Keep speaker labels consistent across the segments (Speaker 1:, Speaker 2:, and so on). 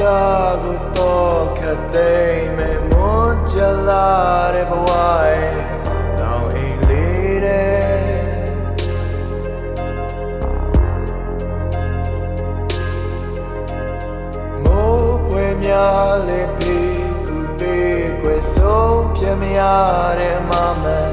Speaker 1: တာကိုတော့ခတ်သိမ်းမဲ့မွန်ချလာတဲ့ဘဝရဲ့တော့အိမ်လေးတဲ့မိုးပွဲများလေးပြီးကူပေးခွဲဆုံးပြမရတဲ့မမန်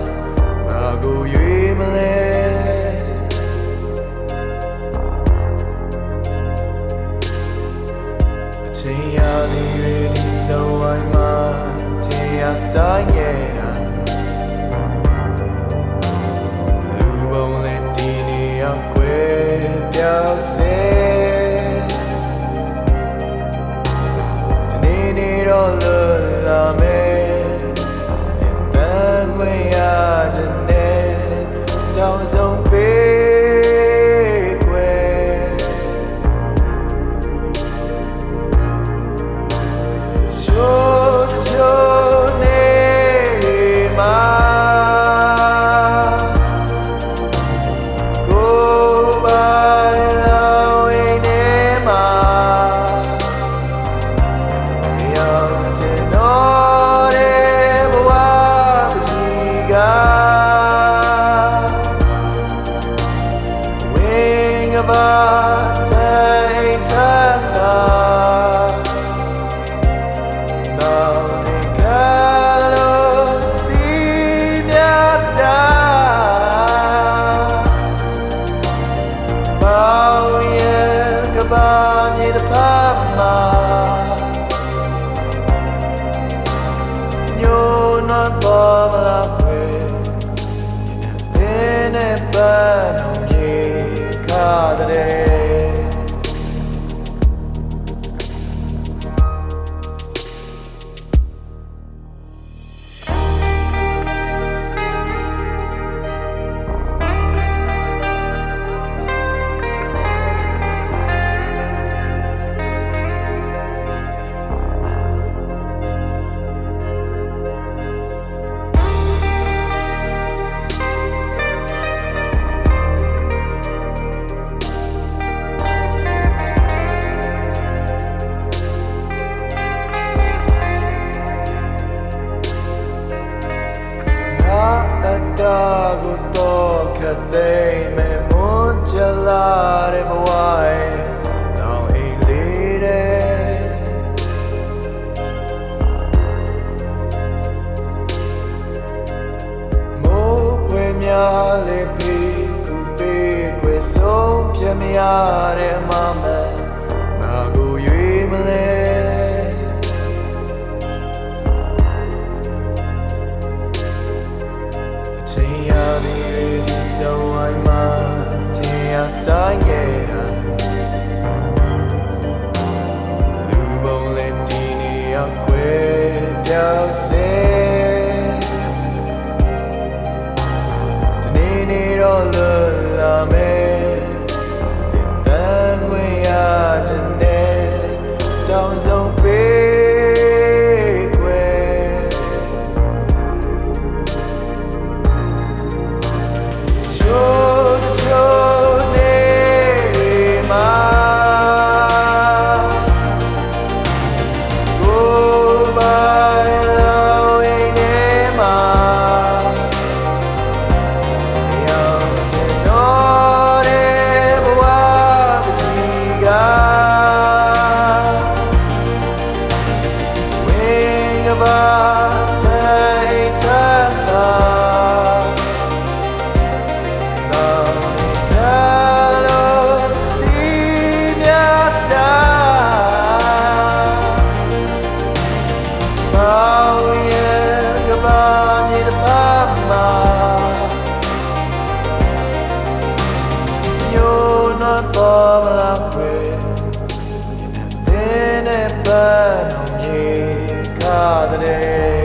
Speaker 1: ရာသီတွေဒီဆုံးဝိုင်းမှာတရားဆိုင်ရဲ့ ಆದರೆ ကသိမမွန်ချလာတဲ့ဘဝရဲ့တောင်းအိလေးတဲ့မိုးဖွယ်များလေးပြီးကိုပေးခွေဆုံးပြမရတဲ့မမ sun, yeah. တော်မလားပြေတင်းနဲ့ပတ်အောင်ရေကားတဲ့